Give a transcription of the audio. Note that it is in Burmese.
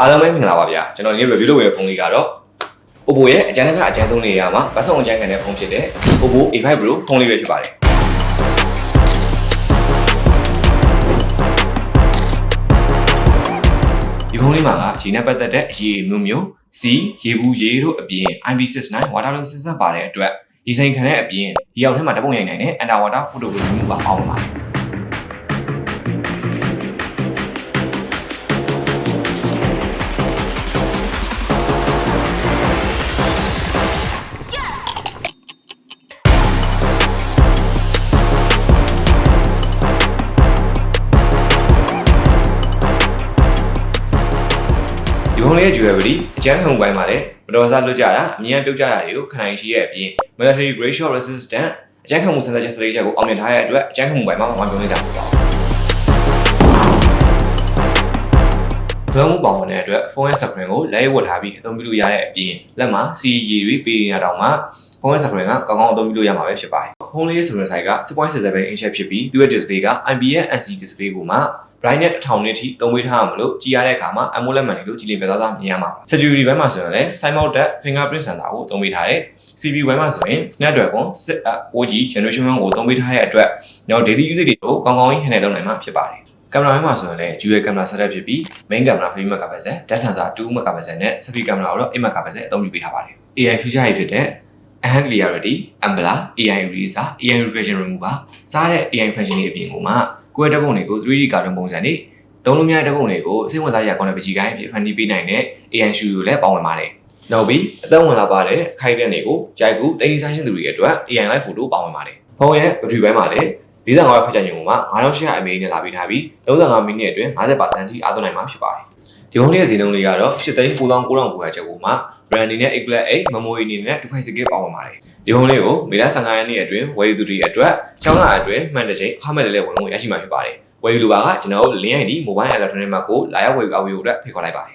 အားလုံးပဲမင်္ဂလာပါဗျာကျွန်တော်ဒီနေ့ review လုပ်ရတဲ့ဖုန်းလေးကတော့ Oppo ရဲ့အကြမ်းတစ်ခါအကြမ်းသုံးနေရမှာပတ်စုံအကြမ်းခံတဲ့ဖုန်းဖြစ်တဲ့ Oppo A5 Pro ဖုန်းလေးပဲဖြစ်ပါတယ်ဒီဖုန်းလေးမှာကရေနဲ့ပတ်သက်တဲ့ရေမျိုးမျိုးစီရေဘူးရေတို့အပြင် IP69 waterless sensor ပါတဲ့အတွက်ဒီစိန်ခံတဲ့အပြင်ဒီရောက်ထဲမှာတပုံရိုက်နိုင်တဲ့ underwater photo ကိုမျိုးပါအောင်ပါတယ် ဒီဖုန်းလေးရဲ့ jewelry အကျန်းခံမှုပိုင်းမှာလည်းမတော်စားလွတ်ကြတာအမြင်ပြုတ်ကြတာတွေကိုခဏရှိရဲ့အပြင် military grade shot resistant အကျန်းခံမှုစံသက်ချက်စလေးချက်ကိုအောင်မြင်ထားရတဲ့အတွက်အကျန်းခံမှုပိုင်းမှာမပြောနေကြဘူးပေါ့ဒုံမှုပေါဝင်တဲ့အတွက်ဖုန်းရဲ့ screen ကိုလက်ရဝတ်ထားပြီးအသုံးပြုလို့ရတဲ့အပြင်လက်မှာ CE တွေပေးနေတာတောင်မှဖုန်းရဲ့ screen ကကောင်းကောင်းအသုံးပြုလို့ရမှာပဲဖြစ်ပါတယ် ဖုန်းလေးရဲ့ screen size က6.67 inch ဖြစ်ပြီးသူ့ရဲ့ display က IPS NC display ကိုမှ brightness 1000နစ်ထိသုံးပေးထားရမလို့ကြည်ရတဲ့အခါမှာ AMOLED မှန်တွေလို့ကြည်လင်ပြသသားမြင်ရမှာပါ security ဘက်မှာဆိုရင်လည်း side mounted fingerprint sensor ကိုသုံးပေးထားတယ် CPU ဘက်မှာဆိုရင် Snapdragon 6 4G generation 1ကိုသုံးပေးထားတဲ့အတွက်ကျွန်တော် daily usage တွေကိုကောင်းကောင်းကြီး handle လုပ်နိုင်မှာဖြစ်ပါတယ်ကင်မရာဘက်မှာဆိုရင်လည်း dual camera setup ဖြစ်ပြီး main camera 5 megapixel depth sensor 2 megapixel နဲ့ selfie camera ကိုတော့8 megapixel အသုံးပြုပေးထားပါတယ် AI feature တွေဖြစ်တဲ့ enhanced clarity, ambler, AI eraser, AI regression remover စားတဲ့ AI function တွေအပြင်ကိုမှကိုယ့်ရဲ့ဓာတ်ပုံတွေကို 3D cartoon ပုံစံတွေသုံးလို့များတဲ့ဓာတ်ပုံတွေကိုစိတ်ဝင်စားရကောင်းတဲ့ပကြီးကိုင်းအဖြစ်ဖန်တီးပေးနိုင်တဲ့ AI studio လည်းပါဝင်ပါတယ်။နောက်ပြီးအသက်ဝင်လာပါတဲ့အခိုက်အတန့်တွေကိုကြိုက်ကူတင်စားရှင်းသူတွေအတွက် AI live photo ပါဝင်ပါတယ်။ဖုန်းရဲ့ battery ဘက်မှာလည်း45ဖက်ချင်ရုံမှာ9800 mAh နဲ့လာပြီးထားပြီး35မိနစ်အတွင်း50%ထိအားသွင်းနိုင်မှာဖြစ်ပါတယ်။ဒီဖုန်းလေးရဲ့ဈေးနှုန်းလေးကတော့89,900ကျပ်ကိုမှ brand အနေနဲ့8 plus 8 memory အနေနဲ့256 GB ပါဝင်ပါတယ်။ဒီဖုန်းလေးကိုမေလ15ရက်နေ့အတွင်းဝယ်ယူသူတွေအတွက်ကျောင်းလာအတွင်းမှန်တစ်ချိန်အခမဲ့လည်းလည်းဝင်လို့ရရှိမှာဖြစ်ပါတယ်။ဝယ်ယူလိုပါကကျွန်တော်တို့ link ID mobile electronic mark ကိုလာရောက်ဝယ်ယူအဝေးဖို့အတွက်ဖိတ်ခေါ်လိုက်ပါတယ်